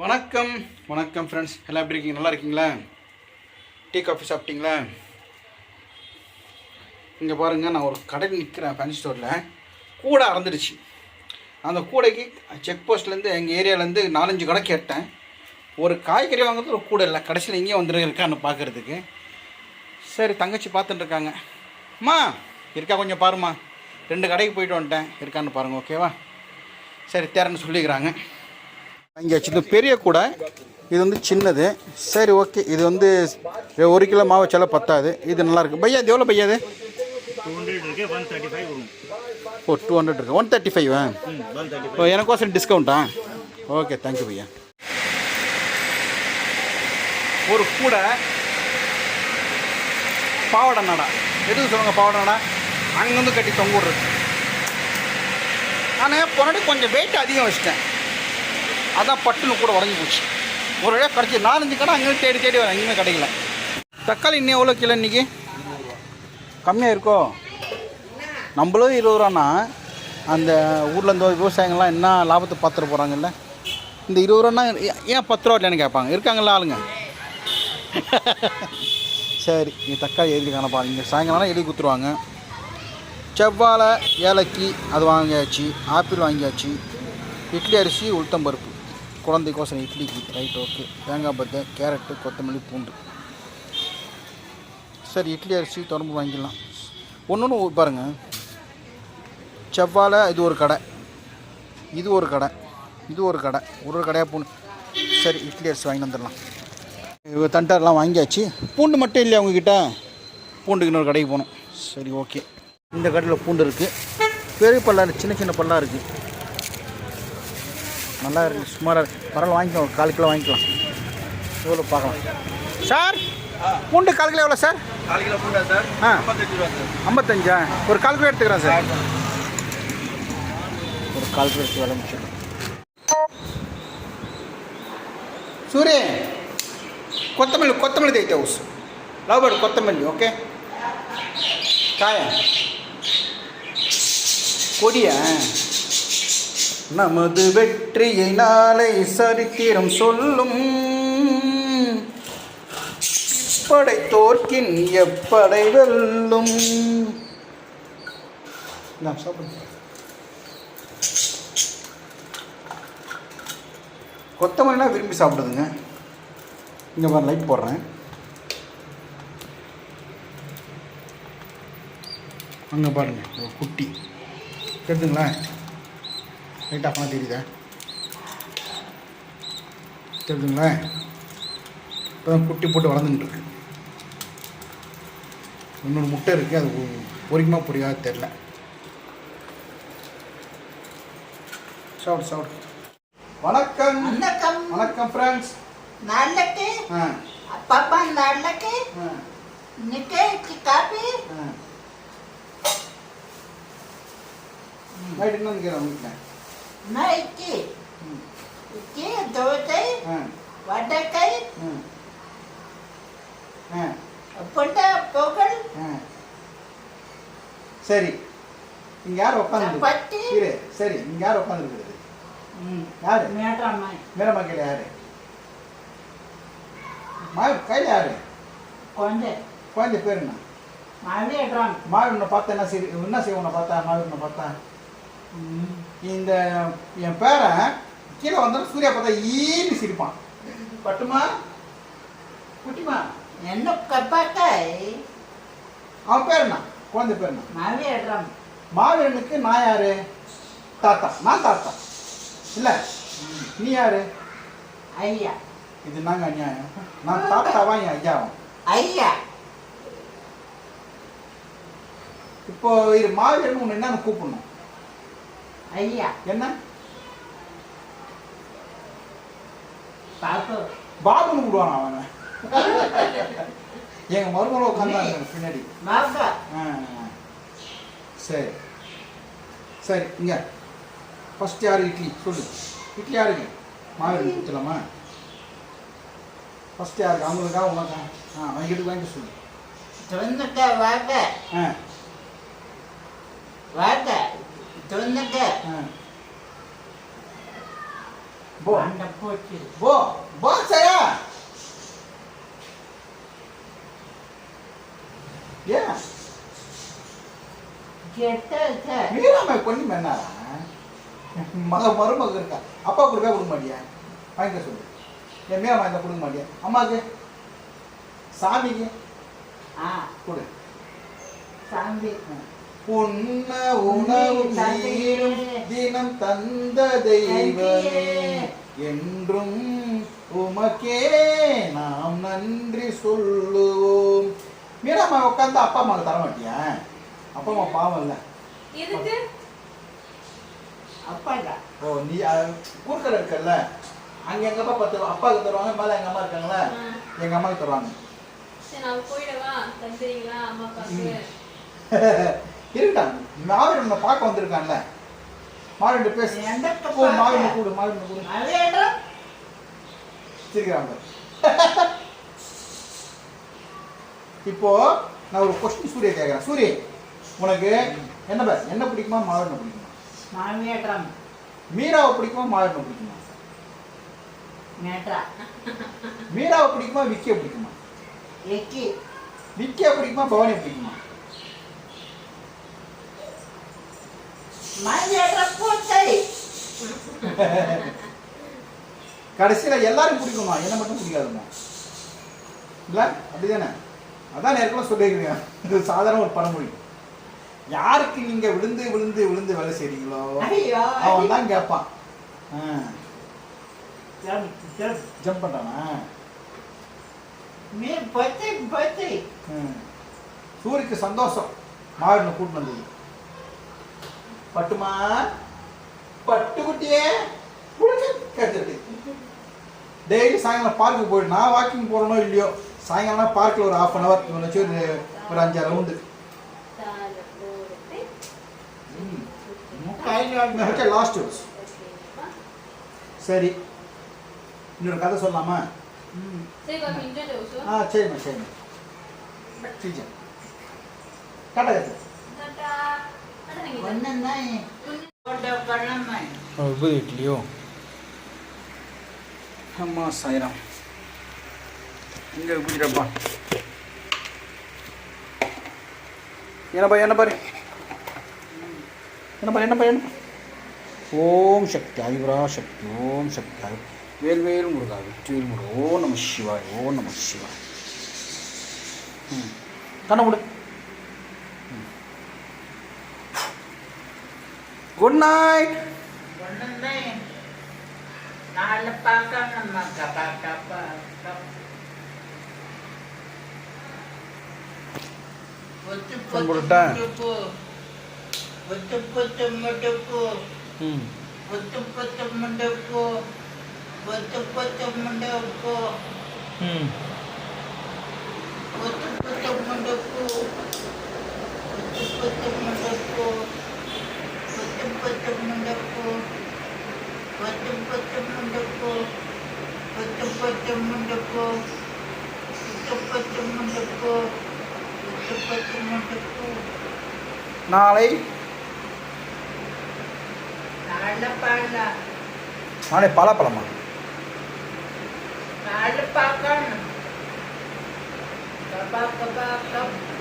வணக்கம் வணக்கம் ஃப்ரெண்ட்ஸ் எல்லாம் எப்படி இருக்கீங்க? நல்லா இருக்கீங்களா? டீ காஃபி சாப்பிட்டீங்களா? இங்கே பாருங்கள் நான் ஒரு கடையில் நிற்கிறேன் ஃபேன்சி ஸ்டோரில் கூடை அறந்துடுச்சு. அந்த கூடைக்கு செக் போஸ்ட்லேருந்து எங்கள் ஏரியாவிலேருந்து நாலஞ்சு கடை கேட்டேன். ஒரு காய்கறி வாங்குறது ஒரு கூடை இல்லை கடைசியில் இங்கே வந்துட்டு இருக்கான்னு பார்க்குறதுக்கு. சரி தங்கச்சி பார்த்துட்டு இருக்காங்க. அம்மா இருக்கா கொஞ்சம் பாரும்மா. ரெண்டு கடைக்கு போயிட்டு வந்துட்டேன். இருக்கான்னு பாருங்கள் ஓகேவா சரி தேரன்னு சொல்லிக்கிறாங்க. வாங்கியாச்சு இது பெரிய கூடை. இது வந்து சின்னது. சரி ஓகே இது வந்து ஒரு கிலோ மாவு வச்சாலும் பத்தாது. இது நல்லா இருக்கு பையா இது? எவ்வளோ பையா வரும். ஓ டூ ஹண்ட்ரட் இருக்கு. ஒன் தேர்ட்டி ஃபைவ் ஓ எனக்கோசரம் டிஸ்கவுண்ட்டா ஓகே தேங்க்யூ பையா. ஒரு கூடை பாவாடை நாடா. எதுக்கு சொல்லுவாங்க பாவாடை நாடா? அங்கேருந்து கட்டி தொங்க விட்றது. ஆனால் பொன்னாடி கொஞ்சம் வெயிட் அதிகம் வச்சிட்டேன். அதான் பட்டுன்னு கூட உடஞ்சி போச்சு. ஒரு வழியாக கிடச்சி நாலஞ்சு கடை அங்கே தேடி தேடி வரேன் எங்கேயுமே கிடைக்கல. தக்காளி இன்னும் எவ்வளோ கிலோ இன்றைக்கி கம்மியாக இருக்கோ? நம்மளும் இருபது ரூபான்னா அந்த ஊரில் இந்த விவசாயங்கள்லாம் என்ன லாபத்தை பார்த்துட்டு போகிறாங்கல்ல இந்த இருபது ரூபான்னா ஏ- ஏன் பத்து ரூபா இல்லைன்னு கேட்பாங்க? இருக்காங்கல்ல ஆளுங்க. சரி நீ தக்காளி எழுதி காணப்பா. இங்கே சாயங்காலம் எழுதி கொடுத்துருவாங்க. செவ்வாழை ஏலக்கி அது வாங்கியாச்சு. ஆப்பிள் வாங்கியாச்சு. இட்லி அரிசி உளுத்தம்பருப்பு குழந்தைக்கோசரம் இட்லிக்கு ரைட் ஓகே. தேங்காய் பத்தை கேரட்டு கொத்தமல்லி பூண்டு. சரி இட்லி அரிசி தொடர்பு வாங்கிடலாம். ஒன்று ஒன்று பாருங்கள் செவ்வாழை இது ஒரு கடை. இது ஒரு கடை. இது ஒரு கடை. ஒரு ஒரு கடையாக பூண்டு சரி இட்லி அரிசி வாங்கி வந்துடலாம். தண்டாரெலாம் வாங்கியாச்சு. பூண்டு மட்டும் இல்லையா அவங்கக்கிட்ட பூண்டுக்கு இன்னொரு கடைக்கு போகணும். சரி ஓகே. இந்த கடையில் பூண்டு இருக்குது பெரிய பல்லாறு சின்ன சின்ன பல்லாக இருக்குது நல்லா இருக்குது சுமாராக பரவாயில்ல வாங்கிக்கலாம் கால் கிலோ வாங்கிக்கலாம். எவ்வளோ பார்க்கலாம். சார் பூண்டு கால் கிலோ எவ்வளோ சார்? கால் கிலோ பூண்டா சார்? ஆ. ஐம்பத்தஞ்சா ஒரு கால் கிலோ எடுத்துக்கிறேன் சார். ஒரு கால் கிலோ எடுத்து வேலை முடிச்சிடலாம் சூரிய கொத்தமல்லி கொத்தமல்லி தேய்த்த ஹவுஸ் லவ் பேர்டு கொத்தமல்லி ஓகே? காயா? கொடியா? நமது வெற்றியை நாளை சரித்திரம் சொல்லும். படை தோற்கின் எப்படை வெல்லும். நான் சாப்பிடு கொத்தமல்லினா விரும்பி சாப்பிடுதுங்க. இங்கே பாரு லைட் போடுறேன். அங்கே பாருங்க ஒரு குட்டி. கேட்டுங்களேன்? லைட் ஆஃப் தெரியுதா தெரியுதுங்களா இப்போ குட்டி போட்டு வளர்ந்துட்டு இருக்கு இன்னொரு முட்டை இருக்குது அது பொ- பொரிக்குமா பொரியாது தெரில சாப்பிடு சாப்பிடு. வணக்கம். வணக்கம். வணக்கம் ஃப்ரெண்ட்ஸ் நாளைக்கு பாப்பா நாளைக்கு காப்பி ஆ. நைட் என்ன நிற்கிறேன் வீட்டில் ம் இட்லி தோசை புண்டை பொங்கல் ஆ சரி இங்கே யார் உட்காந்து. இரு சரி இங்கே யார் உட்காந்துருக்குறது யாரு மேடம் மேடமா கையில் யாரு மா கையில் யாரு கொஞ்சம் குழந்தை பேர் என்ன மாவிடுறான் மாவீரனை பார்த்தா என்ன சரி என்ன செய்ய உன்னை பார்த்தா மாவீரனை பார்த்தா இந்த என் பேரன் கீழே வந்தாலும் சூர்யா பார்த்தா ஈன்னு சிரிப்பான். பட்டுமா? குட்டிமா? என்ன கப்பாக்காய் அவன் பேர் என்ன குழந்தை பேர் என்ன மாவிடுறான் மாவீரனுக்கு நான் யாரு? தாத்தா. நான் தாத்தா. இல்லை. நீ யாரு? ஐயா. இது நாங்க அநியாயம்? நான் தாத்தாவா என் ஐயாவும் ஐயா. இப்போ இது மாவீரன் உன்னை என்னன்னு கூப்பிடணும். ஐயா. என்ன? பாப்பு. பாபுன்னு கூடுவான் அவனை? எங்க மருமகளை உட்காந்தாங்க பின்னாடி. சரி. சரி இங்க. ஃபர்ஸ்ட் யார் இட்லி? சொல்லு. இட்லி யாருக்கு மாவீரன் கொடுத்துலாமா ஃபர்ஸ்ட் யாருக்கு? அவங்களுக்கா உனக்கா ஆ வாங்கிட்டு வாங்கிட்டு சொல்லு. தொண்ணுக்க வாங்க ஆ. வாங்க ஆ போ. அந்த போச்சு. போ. பாக்ஸாயா ஏன் கெட்ட சார். மீராமை பொண்ணு மன்னாரா மக மருமக இருக்கா. அப்பா கொடுக்கா கொடுக்க மாட்டியா? வாங்கிக்க சொல்லு. என் மீராமா இந்த கொடுக்க மாட்டியா? அம்மாவுக்கு? சாமிக்கு? ஆ. கொடு. சாமி. உண்ண உணவு நீரும் தினம் தந்த தெய்வமே என்றும் உமக்கே நாம் நன்றி சொல்லுவோம். மீராமா உட்காந்து அப்பா அம்மாவுக்கு தர மாட்டியா? அப்பா அம்மா பாவம் இல்லை. எதுக்கு? அப்பாடா ஓ நீ ஊர்க்கடை இருக்கல்ல. அங்க எங்க அப்பா பத்து அப்பாவுக்கு தருவாங்க மேல எங்க அம்மா இருக்காங்களா. எங்க அம்மாவுக்கு தருவாங்க. சரி நான் போயிடவா? தந்துறீங்களா? அம்மா இருக்கான். மாவீரன் உன்னை பார்க்க வந்திருக்கான்ல. மாவீரன் பேசு. ஓ மாவீரன் கூடு மாவீரன் கூடு சிரிக்கிறாங்க இப்போ நான் ஒரு கொஸ்டின் சூரிய கேட்குறேன் சூரிய உனக்கு என்ன பேர்? என்ன பிடிக்குமா மாவீரனை பிடிக்குமா? மாமியாட்டம் மீராவை பிடிக்குமா மாவீரனை பிடிக்குமா? மீராவை பிடிக்குமா விக்கியை பிடிக்குமா? எக்கி விக்கியை பிடிக்குமா பவானியை பிடிக்குமா மாமியாட்டம் போச்சை கடைசியில எல்லாரும் பிடிக்குமா? என்ன மட்டும் பிடிக்காதுமா? இல்ல? அப்படிதானே? அதான் நேரத்தில் சொல்லியிருக்கீங்க இது சாதாரண ஒரு பழமொழி. யாருக்கு நீங்க விழுந்து விழுந்து விழுந்து வேலை செய்றீங்களோ அவன் தான் கேட்பான் ஜம் ஜம் ஜம்ப் ம். சூரிக்கு சந்தோஷம். மாவீரனை கூட்டு வந்தது. பட்டுமா? பட்டுக்குட்டியே? குடிச்சு கேட்டுட்டு. டெய்லி சாயங்காலம் பார்க்கு போயிடு. நான் வாக்கிங் போறேனோ இல்லையோ சாயங்காலம் பார்க்கில் ஒரு ஹாஃப் அன் ஹவர் இவன் வச்சு ஒரு ஒரு அஞ்சாறு ரவுண்டு லாஸ்ட் சரி. இன்னொரு கதை சொல்லலாமா? ம் ஆ சரிம்மா சரிம்மா. சரிச்சா டாட்டா டாடா இட்லியோ அம்மா சாயிரம். இங்கே பூஜிடப்பா என்னப்பா என்ன என்னப்பா என்ன பாரு? என்ன ஓம் சக்தி ஐவரா சக்தி ஓம் சக்தி ஆதி வேல்வேல் முருகா வெற்றிவேல் முருகா ஓ நம சிவாய் ஓ நம சிவாய். ம். கண்ணை விடு குட் நைட் நாலு பார்க்கணும்மா கப்பா கப்பா பொத்து ஒத்து பொத்து முடுப்பு ம். ஒத்து பொத்து முடுப்பு ஒத்து பொத்து முடுப்பு ம் ஒத்து பொத்து முடுப்பு ஒத்து பொத்து முடுப்பு ஒத்து பொத்து முடுப்பு ஒத்து பொத்து முடுப்பு ஒத்து பொத்து முடுப்பு ஒத்து பொத்து முடுப்பு ஒத்து பொத்து முடுப்பு நாளை நாளை பாடல நாளை பலாப்பழமா நாலு பார்க்கணும் கபா கபா கப்